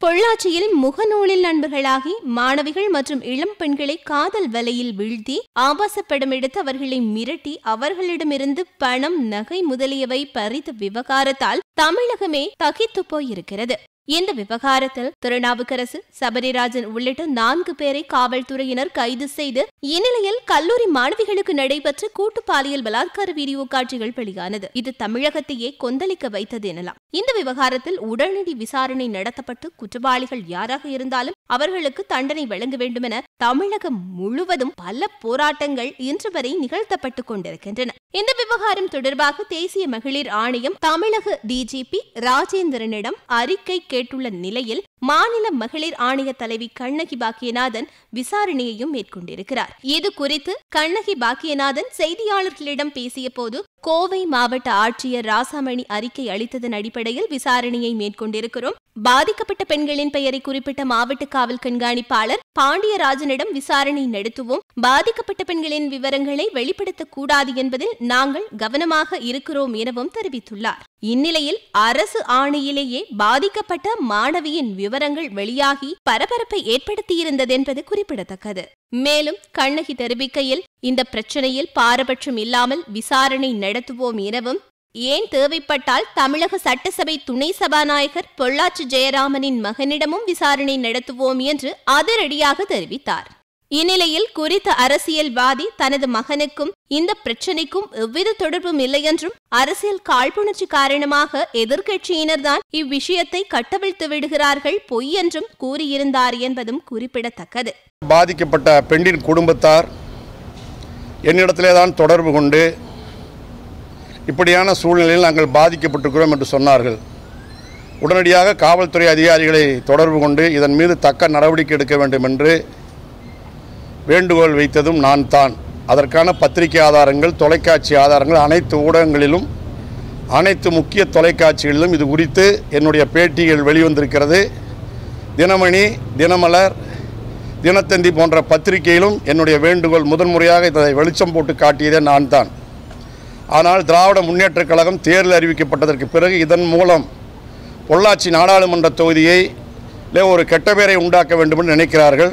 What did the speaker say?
பொள்ளாச்சியில் முகநூலில் நண்பர்களாகி மாணவிகள் மற்றும் இளம் பெண்களை காதல் வலையில் வீழ்த்தி ஆபாச படம் எடுத்து அவர்களை மிரட்டி அவர்களிடமிருந்து பணம் நகை முதலியவை பறித்த விவகாரத்தால் தமிழகமே தகித்து போயிருக்கிறது. இந்த விவகாரத்தில் திருநாவுக்கரசு சபரிராஜன் உள்ளிட்ட நான்கு பேரை காவல்துறையினர் கைது செய்து இந்நிலையில் கல்லூரி மாணவிகளுக்கு நடைபெற்ற கூட்டு பாலியல் பலாத்கார வீடியோ காட்சிகள் வெளியானது. இது தமிழகத்தையே கொந்தளிக்க வைத்தது எனலாம். இந்த விவகாரத்தில் உடனடி விசாரணை நடத்தப்பட்டு குற்றவாளிகள் யாராக இருந்தாலும் அவர்களுக்கு தண்டனை வழங்க வேண்டும் என தமிழகம் முழுவதும் பல போராட்டங்கள் இன்று வரை நிகழ்த்தப்பட்டுக் கொண்டிருக்கின்றன. இந்த விவகாரம் தொடர்பாக தேசிய மகளிர் ஆணையம் தமிழக டிஜிபி ராஜேந்திரனிடம் அறிக்கை கேட்டுள்ள நிலையில் மாநில மகளிர் ஆணைய தலைவி கண்ணகி பாக்கியநாதன் விசாரணையையும் மேற்கொண்டிருக்கிறார். இது குறித்து கண்ணகி பாக்கியநாதன் செய்தியாளர்களிடம் பேசிய போது கோவை மாவட்ட ஆட்சியர் ராசாமணி அறிக்கை அளித்ததன் அடிப்படையில் விசாரணையை மேற்கொண்டிருக்கிறோம். பாதிக்கப்பட்ட பெண்களின் பெயரை குறிப்பிட்ட மாவட்ட காவல் கண்காணிப்பாளர் பாண்டியராஜனிடம் விசாரணை நடத்துவோம். பாதிக்கப்பட்ட பெண்களின் விவரங்களை வெளிப்படுத்தக் கூடாது என்பதில் நாங்கள் கவனமாக இருக்கிறோம் எனவும் தெரிவித்துள்ளார். இந்நிலையில் அரசு ஆணையிலேயே பாதிக்கப்பட்ட மாணவியின் விவரங்கள் வெளியாகி பரபரப்பை ஏற்படுத்தியிருந்தது என்பது குறிப்பிடத்தக்கது. மேலும் கண்ணகி தெரிவிக்கையில் இந்த பிரச்சனையில் பாரபட்சம் இல்லாமல் விசாரணை நடத்துவோம் எனவும் ஏன் தேவைப்பட்டால் தமிழக சட்டசபை துணை சபாநாயகர் பொள்ளாச்சி ஜெயராமனின் மகனிடமும் விசாரணை நடத்துவோம் என்று அதிரடியாக தெரிவித்தார். இந்நிலையில் குறித்த அரசியல்வாதி தனது மகனுக்கும் இந்த பிரச்சினைக்கும் எவ்வித தொடர்பும் இல்லை என்றும் அரசியல் காழ்ப்புணர்ச்சி காரணமாக எதிர்கட்சியினர்தான் இவ்விஷயத்தை கட்டவிழ்த்து விடுகிறார்கள் பொய் என்றும் கூறியிருந்தார் என்பதும் குறிப்பிடத்தக்கது. பாதிக்கப்பட்ட பெண்ணின் குடும்பத்தார் என்னிடத்திலே தான் தொடர்பு கொண்டு இப்படியான சூழ்நிலையில் நாங்கள் பாதிக்கப்பட்டிருக்கிறோம் என்று சொன்னார்கள். உடனடியாக காவல்துறை அதிகாரிகளை தொடர்பு கொண்டு இதன் மீது தக்க நடவடிக்கை எடுக்க வேண்டும் என்று வேண்டுகோள் வைத்ததும் நான் தான். அதற்கான பத்திரிகை ஆதாரங்கள் தொலைக்காட்சி ஆதாரங்கள் அனைத்து ஊடகங்களிலும் அனைத்து முக்கிய தொலைக்காட்சிகளிலும் இது குறித்து என்னுடைய பேட்டிகள் வெளிவந்திருக்கிறது. தினமணி தினமலர் தினத்தந்தி போன்ற பத்திரிகையிலும் என்னுடைய வேண்டுகோள் முதன்முறையாக இதை வெளிச்சம் போட்டு காட்டியதே நான் தான் ஆனால் திராவிட முன்னேற்றக் கழகம் தேர்தல் அறிவிக்கப்பட்டதற்கு பிறகு இதன் மூலம் பொள்ளாச்சி நாடாளுமன்ற தொகுதியை ஒரு கெட்ட பேரை உண்டாக்க வேண்டும் என்று நினைக்கிறார்கள்.